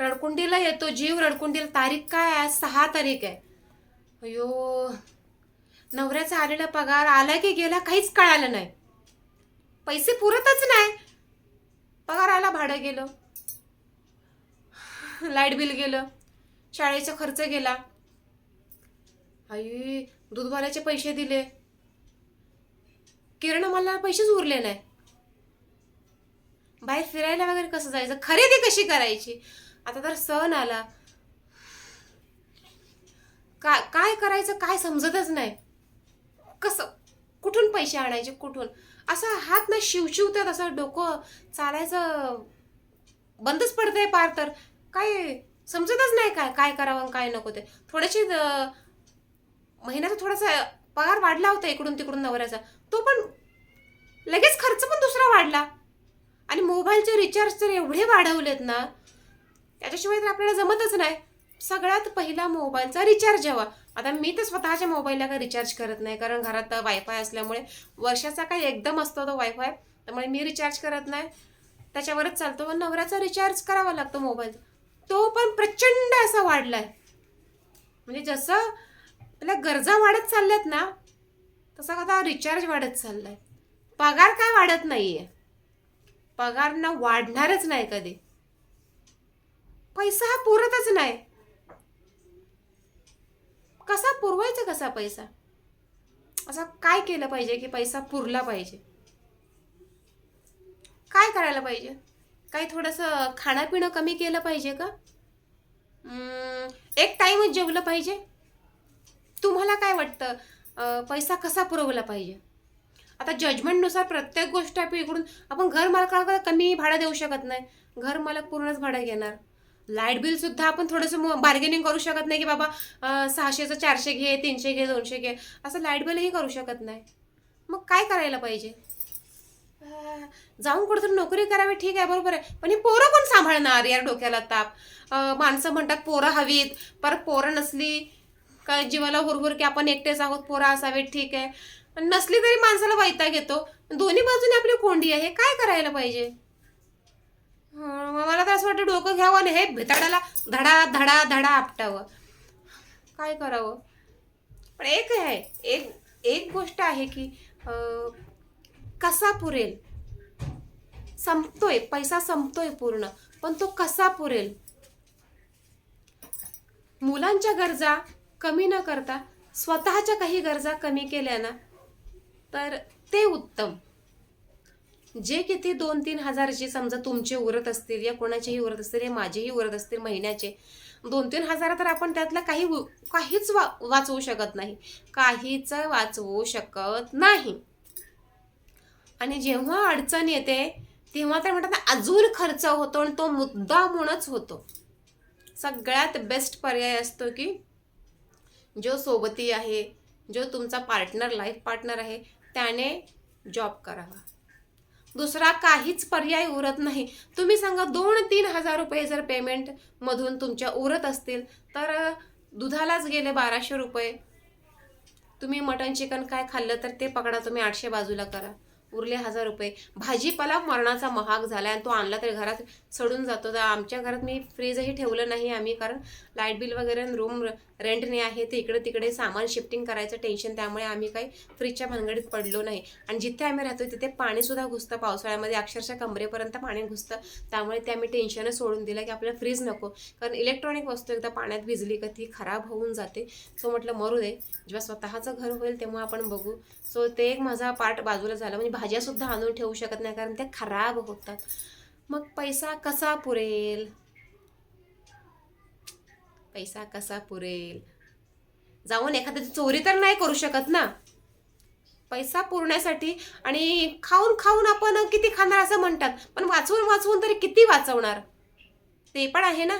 रडकुंडीला येतो जीव. रडकुंडीला तारीख काय आहे? सहा तारीख आहे. अयो नवऱ्याचा आलेला पगार आला की गेला काहीच कळालं नाही. पैसे पुरतच नाही. पगार आला भाडं गेलं. लाइट बिल गेलं. शाळेचा खर्च गेला. आई दूधवाल्याचे पैसे दिले. किरण मला पैसेच उरले नाही. बाहेर फिरायला वगैरे कसं जायचं? खरेदी कशी करायची? आता तर सण आला. का काय करायचं काय समजतच नाही. कसं कुठून पैसे आणायचे कुठून? असं हात ना शिवशिवतात असं डोकं चालायचं बंदच पडतंय पार तर. काय समजतच नाही काय काय करावं काय नको ते. थोडेसे महिन्याचा थोडासा पगार वाढला होता इकडून तिकडून नवऱ्याचा. तो पण लगेच खर्च पण दुसरा वाढला. आणि मोबाईलचे रिचार्ज तर एवढे वाढवलेत ना त्याच्याशिवाय तर आपल्याला जमतच नाही. सगळ्यात पहिला मोबाईलचा रिचार्ज हवा. आता मी तर स्वतःच्या मोबाईलला काही रिचार्ज करत नाही. कारण घरात वायफाय असल्यामुळे वर्षाचा काही एकदम असतो तो वायफाय त्यामुळे मी रिचार्ज करत नाही. त्याच्यावरच चालतो. पण नवऱ्याचा रिचार्ज करावा लागतो मोबाईल. तो पण प्रचंड असा वाढला आहे म्हणजे जसं आपल्या गरजा वाढत चालल्यात ना तसा आता रिचार्ज वाढत चाललाय. पगार काय वाढत नाही आहे पगार ना वाढणारच नाही कधी. पैसा हा पुरतच नाही. कसा पुरवायचा कसा पैसा? असा काय केलं पाहिजे की पैसा पुरला पाहिजे? काय करायला पाहिजे? काही थोडंसं खाणंपिणं कमी केलं पाहिजे का? एक टाईमच जेवलं पाहिजे? तुम्हाला काय वाटतं? पैसा कसा पुरवला पाहिजे? आता जजमेंटनुसार प्रत्येक गोष्ट आपण इकडून आपण घर मालकाला कमी भाडं देऊ शकत नाही. घर मालक पूर्णच भाडं घेणार. लाइट बिल सुद्धा आपण थोडंसं बार्गेनिंग करू शकत नाही की बाबा सहाशेचं चारशे घे तीनशे घे दोनशे घे असं लाइट बिलही करू शकत नाही. मग काय करायला पाहिजे? जाऊन कुठेतरी नोकरी करावी ठीक आहे बरोबर आहे. पण ही पोरं कोण सांभाळणार यार डोक्याला ताप? माणसं म्हणतात पोरं हवीत परत पोरं नसली का जीवाला हुरहुर की आपण एकटेच आहोत पोरं असावेत ठीक आहे. नसली तरी माणसाला वैताग येतो. दोन्ही बाजूने आपली कोंडी आहे काय करायला पाहिजे? मला तर असं वाटतं डोकं घ्यावं आणि हे भिताडाला धडा धडा धडा आपटावं. काय करावं? पण एक आहे एक एक गोष्ट आहे की कसा पुरेल? संपतोय पैसा संपतोय पूर्ण पण तो कसा पुरेल? मुलांच्या गरजा कमी न करता स्वतःच्या काही गरजा कमी केल्या ना तर ते उत्तम. जे किती दोन तीन हजारचे समजा तुमचे उरत असतील या कोणाचेही उरत असतील या माझेही उरत असतील महिन्याचे दोन तीन हजार तर आपण त्यातला काही काहीच वा वाचवू शकत नाही. काहीच वाचवू शकत नाही. आणि जेव्हा अडचण येते तेव्हा तर म्हणतात ना अजून खर्च होतो आणि तो मुद्दा म्हणूनच होतो. सगळ्यात बेस्ट पर्याय असतो की जो सोबती आहे जो तुमचा पार्टनर लाईफ पार्टनर आहे त्याने जॉब करावा. दुसरा काहीच पर्याय उरत नाही. तुम्ही सांगा दोन तीन हजार रुपये जर पेमेंटमधून तुमच्या उरत असतील तर दुधालाच गेले बाराशे रुपये. तुम्ही मटन चिकन काय खाल्लं तर ते पकडा तुम्ही आठशे बाजूला करा. उरले हजार रुपये. भाजीपाला मरणाचा महाग झाला आणि तो आणला तरी घरात सडून जातो. तर आमच्या घरात मी फ्रीजही ठेवलं नाही आम्ही कारण लाइट बिल वगैरे रूम रेंटने आहे ते इकडे तिकडे सामान शिफ्टिंग करायचं टेन्शन त्यामुळे आम्ही काही फ्रीजच्या भानगडीत पडलो नाही. आणि जिथे आम्ही राहतो तिथे पाणीसुद्धा घुसतं पावसाळ्यामध्ये. अक्षरशः कमरेपर्यंत पाणी घुसतं. त्यामुळे ते आम्ही टेन्शनच सोडून दिलं की आपल्याला फ्रीज नको. कारण इलेक्ट्रॉनिक वस्तू एकदा पाण्यात भिजली का ती खराब होऊन जाते. सो म्हटलं मरू दे. जेव्हा स्वतःचं घर होईल तेव्हा आपण बघू. सो ते एक माझा पार्ट बाजूला झाला. म्हणजे भाज्यासुद्धा आणून ठेवू शकत नाही कारण त्या खराब होतात. मग पैसा कसा पुरेल? पैसा कसा पुरेल? जाऊन एखाद्याची चोरी तर नाही करू शकत ना? पैसा पुरण्यासाठी आणि खाऊन खाऊन आपण किती खाणार असं म्हणतात. पण वाचवून वाचवून तरी किती वाचवणार? ते पण आहे ना?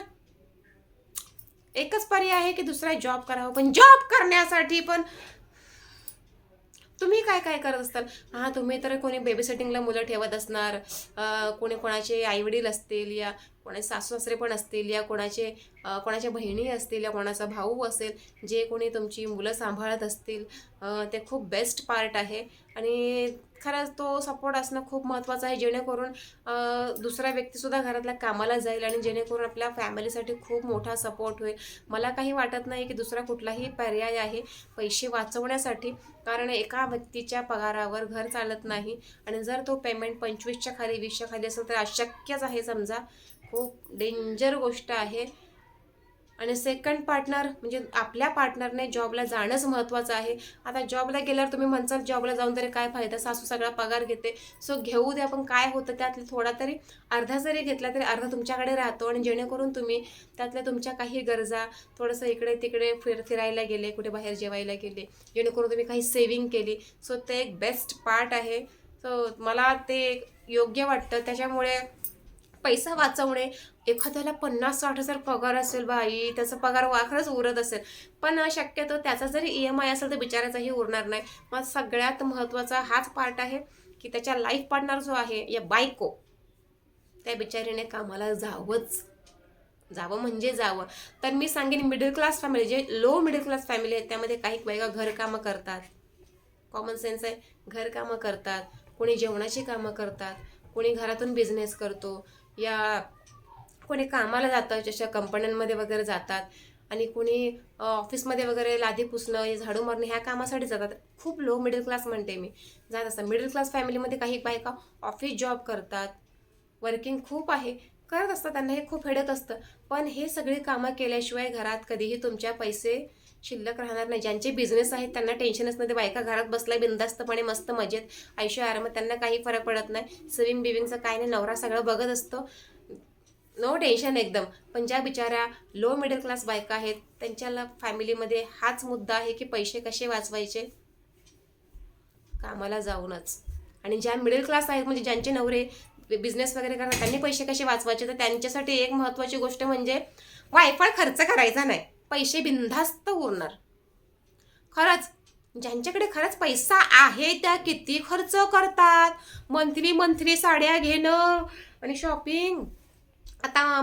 एकच पर्याय आहे की दुसरा जॉब करावा. पण जॉब करण्यासाठी पण तुम्ही काय काय करत असताल? हां तुम्ही तर कोणी बेबीसेटिंगला मुलं ठेवत असणार. कोणी कोणाचे आईवडील असतील या कोणाचे सासू सासरे पण असतील या कोणाचे कोणाच्या बहिणी असतील या कोणाचा भाऊ असेल जे कोणी तुमची मुलं सांभाळत असतील ते खूप बेस्ट पार्ट आहे. आणि खरंच तो सपोर्ट असणं खूप महत्त्वाचं आहे. जेणेकरून दुसरा व्यक्तीसुद्धा घरातल्या कामाला जाईल आणि जेणेकरून आपल्या फॅमिलीसाठी खूप मोठा सपोर्ट होईल. मला काही वाटत नाही की दुसरा कुठलाही पर्याय आहे पैसे वाचवण्यासाठी. कारण एका व्यक्तीच्या पगारावर घर चालत नाही आणि जर तो पेमेंट पंचवीसच्या खाली वीसच्या खाली असेल तर अशक्यच आहे समजा. खूप डेंजर गोष्ट आहे. आणि सेकंड पार्टनर म्हणजे आपल्या पार्टनरने जॉबला जाणंच महत्त्वाचं आहे. आता जॉबला गेल्यावर तुम्ही म्हणसाल जॉबला जाऊन तरी काय फायदा? सासू सगळा पगार घेते. सो घेऊ द्या पण काय होतं त्यातले थोडा तरी अर्धा जरी घेतला तरी अर्धा तुमच्याकडे राहतो आणि जेणेकरून तुम्ही त्यातल्या तुमच्या काही गरजा थोडंसं इकडे तिकडे फिर फिरायला गेले कुठे बाहेर जेवायला गेले जेणेकरून तुम्ही काही सेविंग केली. सो ते एक बेस्ट पार्ट आहे. सो मला ते योग्य वाटतं. त्याच्यामुळे पैसा वाचवणे एखाद्याला पन्नास साठ हजार पगार असेल बाई त्याचा पगार वाखरच उरत असेल. पण शक्यतो त्याचा जरी ई एम आय असेल तर बिचाराचाही उरणार नाही. मग सगळ्यात महत्त्वाचा हाच पार्ट आहे की त्याच्या लाईफ पार्टनर जो आहे या बायको त्या बिचारीने कामाला जावंच. जावं म्हणजे जावं. तर मी सांगेन मिडल क्लास फॅमिली जे लो मिडल क्लास फॅमिली आहे त्यामध्ये काही बायका घरकामं करतात. कॉमन सेन्स आहे. घरकामं करतात. कोणी जेवणाची कामं करतात. कोणी घरातून बिझनेस करतो. या कोणी कामाला जातं जशा कंपन्यांमध्ये वगैरे जातात आणि कोणी ऑफिसमध्ये वगैरे लादी पुसणं हे झाडू मारणं ह्या कामासाठी जातात. खूप लो मिडल क्लास म्हणते मी. जात असतात. मिडल क्लास फॅमिलीमध्ये काही बायका ऑफिस जॉब करतात वर्किंग खूप आहे करत असतात त्यांना हे खूप हेडत असतं. पण हे सगळी कामं केल्याशिवाय घरात कधीही तुमच्या पैसे शिल्लक राहणार नाही. ज्यांचे बिझनेस आहेत त्यांना टेन्शनच नाही ते बायका घरात बसल्या बिंदास्तपणे मस्त मजेत आयुष्य आरामात त्यांना काही फरक पडत नाही. स्विमिंग बिविंगचं काय नाही नवरा सगळं बघत असतो. नो टेन्शन एकदम. पण ज्या बिचाऱ्या लो मिडल क्लास बायका आहेत त्यांच्याला फॅमिलीमध्ये हाच मुद्दा आहे की पैसे कसे वाचवायचे? कामाला जाऊनच. आणि ज्या मिडल क्लास आहेत म्हणजे ज्यांचे नवरे बिझनेस वगैरे करणार त्यांनी पैसे कसे वाचवायचे? तर त्यांच्यासाठी एक महत्त्वाची गोष्ट म्हणजे वायफळ खर्च करायचा नाही. पैसे बिनधास्त उरणार. खरंच ज्यांच्याकडे खरंच पैसा आहे त्या किती खर्च करतात? मंथली मंथली साड्या घेणं आणि शॉपिंग आता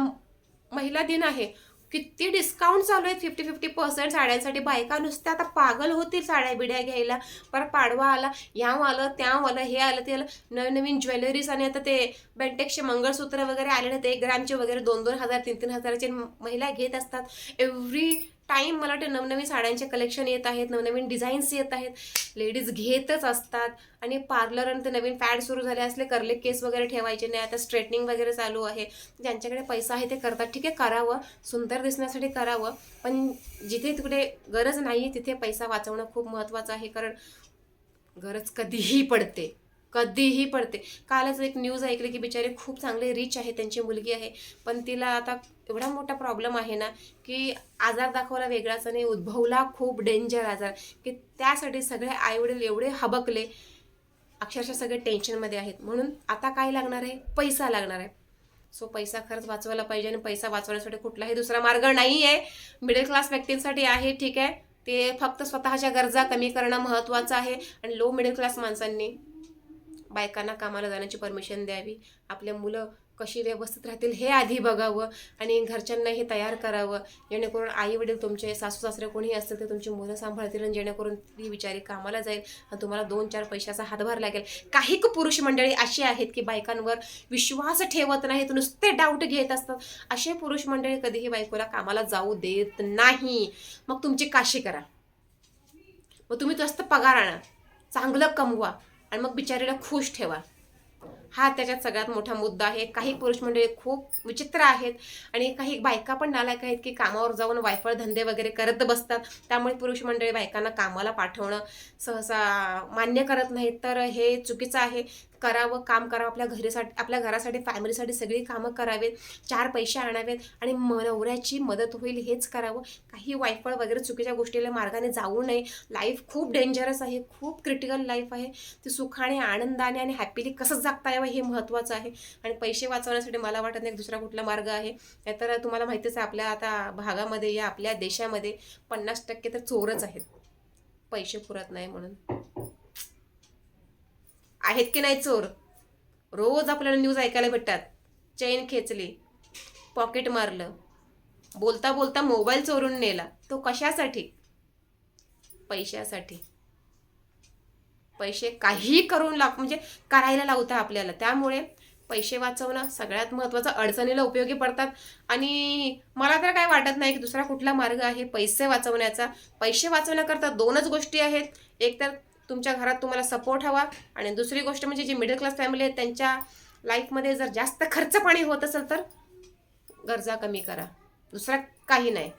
महिला दिन आहे. किती डिस्काउंट चालू आहेत? फिफ्टी फिफ्टी पर्सेंट साड्यांसाठी. बायका नुसत्या आता पागल होतील साड्या बिड्या घ्यायला. परत पाडवा आला या आलं त्या आलं हे आलं ते आलं. नवीन नवीन ज्वेलरीज आणि आता ते बेंटेक्सचे मंगळसूत्र वगैरे आले ना ते एक ग्रॅमचे वगैरे दोन दोन हजार तीन तीन हजाराचे महिला घेत असतात. एव्हरी टाईम मला वाटतं नवनवीन साड्यांचे कलेक्शन येत आहेत नवनवीन डिझाईन्स येत आहेत. लेडीज घेतच असतात. आणि पार्लर आणि ते नवीन पॅड सुरू झाले असले करले केस वगैरे ठेवायचे नाही. आता स्ट्रेटनिंग वगैरे चालू आहे. ज्यांच्याकडे पैसा आहे ते करतात. ठीक आहे करावं. सुंदर दिसण्यासाठी करावं. पण जिथे तिकडे गरज नाही तिथे पैसा वाचवणं खूप महत्त्वाचं आहे. कारण गरज कधीही पडते. कधीही पडते. कालच एक न्यूज ऐकली की बिचारे खूप चांगले रिच आहे त्यांची मुलगी आहे. पण तिला आता एवढा मोठा प्रॉब्लेम आहे ना की आजार दाखवला वेगळाच आणि उद्भवला खूप डेंजर आजार. की त्यासाठी सगळे आईवडील एवढे हबकले. अक्षरशः सगळे टेन्शनमध्ये आहेत. म्हणून आता काय लागणार आहे? पैसा लागणार आहे. सो पैसा खरंच वाचवायला पाहिजे आणि पैसा वाचवण्यासाठी कुठलाही दुसरा मार्ग नाही आहे मिडल क्लास व्यक्तींसाठी आहे ठीक आहे. ते फक्त स्वतःच्या गरजा कमी करणं महत्त्वाचं आहे. आणि लो मिडल क्लास माणसांनी बायकांना कामाला जाण्याची परमिशन द्यावी. आपल्या मुलं कशी व्यवस्थित राहतील हे आधी बघावं आणि घरच्यांना हे तयार करावं. जेणेकरून आई वडील तुमचे सासू सासरे कोणी असतील ते तुमची मुलं सांभाळतील आणि जेणेकरून ती बिचारी कामाला जाईल आणि तुम्हाला दोन चार पैशाचा हातभार लागेल. काही पुरुष मंडळी अशी आहेत की बायकांवर विश्वास ठेवत नाहीत नुसते डाऊट घेत असतात. असे पुरुष मंडळी कधीही बायकोला कामाला जाऊ देत नाही. मग तुमची काशी करा. मग तुम्ही जास्त पगार आणा. चांगलं कमवा. आणि मग बिचारीला खुश ठेवा. हा त्याच्यात सगळ्यात मोठा मुद्दा आहे. काही पुरुष मंडळी खूप विचित्र आहेत आणि काही बायका पण नालायक आहेत की कामावर जाऊन वायफळ धंदे वगैरे करत बसतात. त्यामुळे पुरुष मंडळी बायकांना कामाला पाठवणं सहसा मान्य करत नाहीत. तर हे चुकीचं आहे. करावं काम करावं आपल्या घरीसाठी आपल्या घरासाठी फॅमिलीसाठी सगळी कामं करावेत चार पैसे आणावेत आणि नवऱ्याची मदत होईल हेच करावं. काही वायफळ वगैरे चुकीच्या गोष्टीला मार्गाने जाऊ नये. लाईफ खूप डेंजरस आहे खूप क्रिटिकल लाईफ आहे. ती सुखाने आनंदाने आणि हॅपीली कसं जगता यावं हे महत्त्वाचं आहे. आणि पैसे वाचवण्यासाठी मला वाटत नाही दुसरा कुठला मार्ग आहे. तर तुम्हाला माहितीच आहे आपल्या आता भागामध्ये या आपल्या देशामध्ये पन्नास टक्के तर चोरच आहेत. पैसे पुरत नाही म्हणून. आहेत की नाही चोर? रोज आपल्याला न्यूज ऐकायला भेटतात. चेन खेचली पॉकेट मारलं. बोलता बोलता मोबाईल चोरून नेला. तो कशासाठी? पैशासाठी. पैसे काहीही करून लाग म्हणजे करायला लावता आपल्याला. त्यामुळे पैसे वाचवणं सगळ्यात महत्त्वाचं. अडचणीला उपयोगी पडतात. आणि मला तर काय वाटत नाही की दुसरा कुठला मार्ग आहे पैसे वाचवण्याचा. पैसे वाचवण्याकरता दोनच गोष्टी आहेत. एक तर तुमच्या घरात तुम्हाला सपोर्ट हवा. आणि दुसरी गोष्ट म्हणजे जी मिडल क्लास फॅमिली आहे त्यांच्या लाईफमध्ये जर जास्त खर्च पाणी होत असेल तर गरजा कमी करा. दुसरा काही नाही.